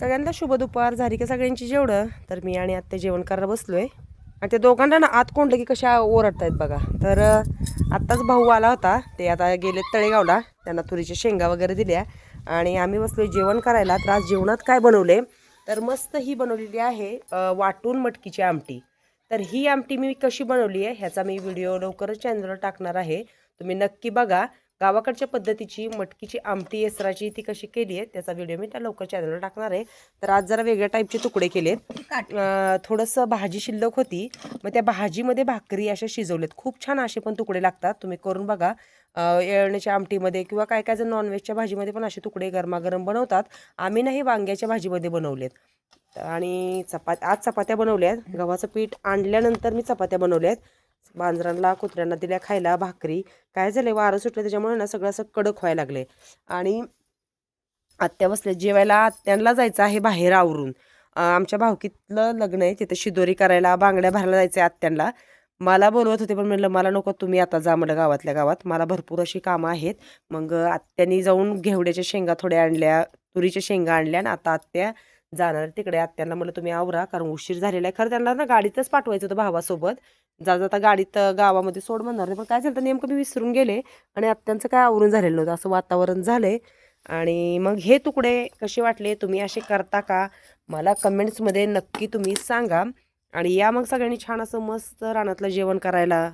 सगळ्यांना शुभ दुपार. झाली का सगळ्यांची जेवढं तर मी आणि आत्ता जेवण करायला बसलोय. आणि त्या दोघांना ना आत कोंडलं की कशा ओरडतायत बघा. तर आत्ताच भाऊ आला होता. ते आता गेले तळेगावला. त्यांना तुरीच्या शेंगा वगैरे दिल्या. आणि आम्ही बसलोय जेवण करायला. तर आज जेवणात काय बनवले तर मस्त ही बनवलेली आहे वाटून मटकीची आमटी. तर ही आमटी मी कशी बनवली आहे ह्याचा मी व्हिडिओ लवकरच चॅनलवर टाकणार आहे. तुम्ही नक्की बघा. गावाकडच्या पद्धतीची मटकीची आमटी येसराची ती कशी केली आहे त्याचा व्हिडिओ मी त्या लवकर चॅनलवर टाकणार आहे. तर आज जरा वेगळ्या टाईपचे तुकडे केलेत. अं, थोडंसं भाजी शिल्लक होती मग त्या भाजीमध्ये भाकरी अशा शिजवलेत खूप छान असे पण तुकडे लागतात. तुम्ही करून बघा. येळण्याच्या आमटीमध्ये किंवा काय काय जण नॉनव्हेजच्या भाजीमध्ये पण असे तुकडे गरमागरम बनवतात. आम्ही नाही वांग्याच्या भाजीमध्ये बनवलेत. आणि चपात आज चपात्या बनवल्या आहेत गव्हाचं पीठ आणल्यानंतर मी चपात्या बनवल्या आहेत मांजरांना कुत्र्यांना दिल्या खायला भाकरी. काय झालं वारं सुटलं त्याच्यामुळे ना सगळं असं कडक व्हायला लागले आणि आत्या बसले जेवायला आत्यांना जायचं आहे बाहेर आवरून. आमच्या भावकीतलं लग्न आहे तिथं शिदोरी करायला बांगड्या भरायला जायचं आहे आत्यांना. मला बोलवत होते पण म्हणलं मला नको तुम्ही आता जा म्हणलं गावातल्या गावात. मला भरपूर अशी कामं आहेत. मग आत्यांनी जाऊन घेवड्याच्या शेंगा थोड्या आणल्या तुरीच्या शेंगा आणल्या आणि आता आत्या जाणार तिकडे. आत्यांना म्हणलं तुम्ही आवरा कारण उशीर झालेला आहे. खरं त्यांना ना गाडीतच पाठवायचं होतं भावासोबत. जा जाता गाडीत गावामध्ये सोड म्हणणार नाही. पण काय झालं तर नेमकं मी विसरून गेले आणि आत्यांचं काय आवरून झालेलं नव्हतं. असं वातावरण झालंय. आणि मग हे तुकडे कसे वाटले तुम्ही असे करता का? मला कमेंट्समध्ये नक्की तुम्ही सांगा. आणि या मग सगळ्यांनी छान असं मस्त रानातलं जेवण करायला